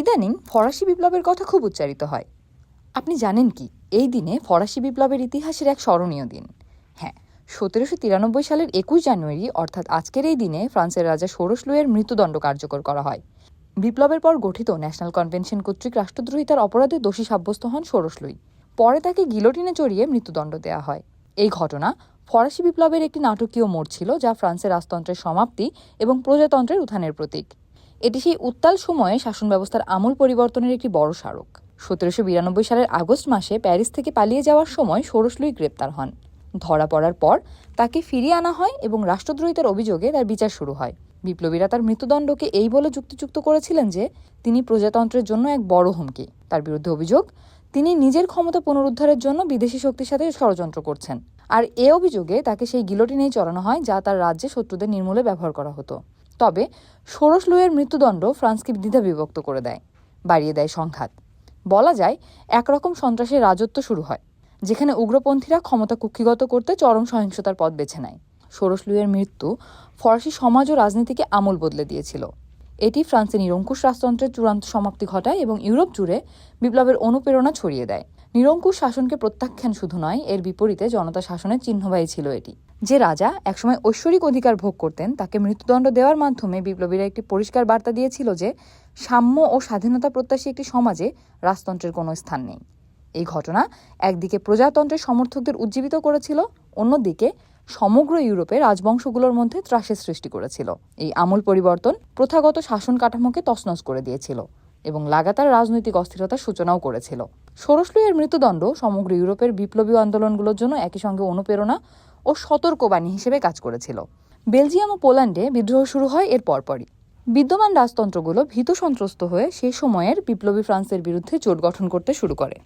ইদানিং ফরাসি বিপ্লবের কথা খুব উচ্চারিত হয়। আপনি জানেন কি, এই দিনে ফরাসি বিপ্লবের ইতিহাসের এক স্মরণীয় দিন। হ্যাঁ সতেরোশো তিরানব্বই সালের একুশ জানুয়ারি, অর্থাৎ আজকের এই দিনে ফ্রান্সের রাজা ষোড়শ লুইয়ের মৃত্যুদণ্ড কার্যকর করা হয়। বিপ্লবের পর গঠিত ন্যাশনাল কনভেনশন কর্তৃক রাষ্ট্রদ্রোহিতার অপরাধে দোষী সাব্যস্ত হন ষোড়শ লুই। পরে তাকে গিলোটিনে চড়িয়ে মৃত্যুদণ্ড দেওয়া হয়। এই ঘটনা ফরাসি বিপ্লবের একটি নাটকীয় মোড় ছিল, যা ফ্রান্সের রাজতন্ত্রের সমাপ্তি এবং প্রজাতন্ত্রের উত্থানের প্রতীক। এটি সেই উত্তাল সময়ে শাসন ব্যবস্থার আমূল পরিবর্তনের একটি বড় স্মারক। সতেরোশো বিরানব্বই সালের আগস্ট মাসে প্যারিস থেকে পালিয়ে যাওয়ার সময় ষোড়শলুই গ্রেপ্তার হন। ধরা পড়ার পর তাকে ফিরিয়ে আনা হয় এবং রাষ্ট্রদ্রোহিতার অভিযোগে তার বিচার শুরু হয়। বিপ্লবীরা তার মৃত্যুদণ্ডকে এই বলে যুক্তিযুক্ত করেছিলেন যে, তিনি প্রজাতন্ত্রের জন্য এক বড় হুমকি। তার বিরুদ্ধে অভিযোগ, তিনি নিজের ক্ষমতা পুনরুদ্ধারের জন্য বিদেশি শক্তির সাথে ষড়যন্ত্র করছেন। আর এ অভিযোগে তাকে সেই গিলোটিনেই চড়ানো হয় যা তার রাজ্যে শত্রুদের নির্মূলে ব্যবহার করা হতো। তবে ষোড়শ লুইয়ের মৃত্যুদণ্ড ফ্রান্সকে দ্বিধা বিভক্ত করে দেয়, বাড়িয়ে দেয় সংঘাত। বলা যায়, একরকম সন্ত্রাসের রাজত্ব শুরু হয়, যেখানে উগ্রপন্থীরা ক্ষমতা কুক্ষিগত করতে চরম সহিংসতার পথ বেছে নেয়। ষোড়শ লুইয়ের মৃত্যু ফরাসি সমাজ ও রাজনীতিকে আমূল বদলে দিয়েছিল। এটি ফ্রান্সে নিরঙ্কুশ রাজতন্ত্রের চূড়ান্ত সমাপ্তি ঘটায় এবং ইউরোপ জুড়ে বিপ্লবের অনুপ্রেরণা ছড়িয়ে দেয়। নিরঙ্কুশ শাসনকে প্রত্যাখ্যান শুধু নয়, এর বিপরীতে জনতা শাসনের চিহ্নবাহী ছিল এটি। যে রাজা একসময় ঐশ্বরিক অধিকার ভোগ করতেন, তাকে মৃত্যুদণ্ড দেওয়ার মাধ্যমে বিপ্লবীরা একটি পরিষ্কার বার্তা দিয়েছিল যে, সাম্য ও স্বাধীনতা প্রত্যাশী একটি সমাজে রাজতন্ত্রের কোনো স্থান নেই। এই ঘটনা একদিকে প্রজাতন্ত্রের সমর্থকদের উজ্জীবিত করেছিল, অন্যদিকে সমগ্র ইউরোপে রাজবংশগুলোর মধ্যে ত্রাসের সৃষ্টি করেছিল। এই আমূল পরিবর্তন প্রথাগত শাসন কাঠামোকে তছনছ করে দিয়েছিল এবং লাগাতার রাজনৈতিক অস্থিরতার সূচনাও করেছিল। ষোড়শলুইয়ের মৃত্যুদণ্ড সমগ্র ইউরোপের বিপ্লবী আন্দোলনগুলোর জন্য একই সঙ্গে অনুপ্রেরণা ও সতর্কবাণী হিসেবে কাজ করেছিল। বেলজিয়াম ও পোল্যান্ডে বিদ্রোহ শুরু হয় এর পরপরই। বিদ্যমান রাজতন্ত্রগুলো ভীত সন্ত্রস্ত হয়ে সেই সময়ের বিপ্লবী ফ্রান্সের বিরুদ্ধে জোট গঠন করতে শুরু করে।